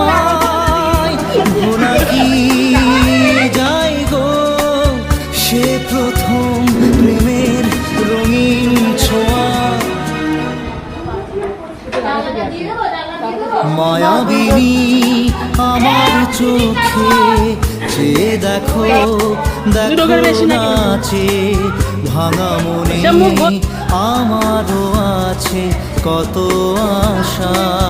আমায় ভোলা কি যাই গো? সে প্রথম প্রেমের রঙিন ছোঁয়া। মায়াবিনী আমার চোখে যে দেখো দেখো নাচে ভাঙা মনে আমারও আছে কত আশা।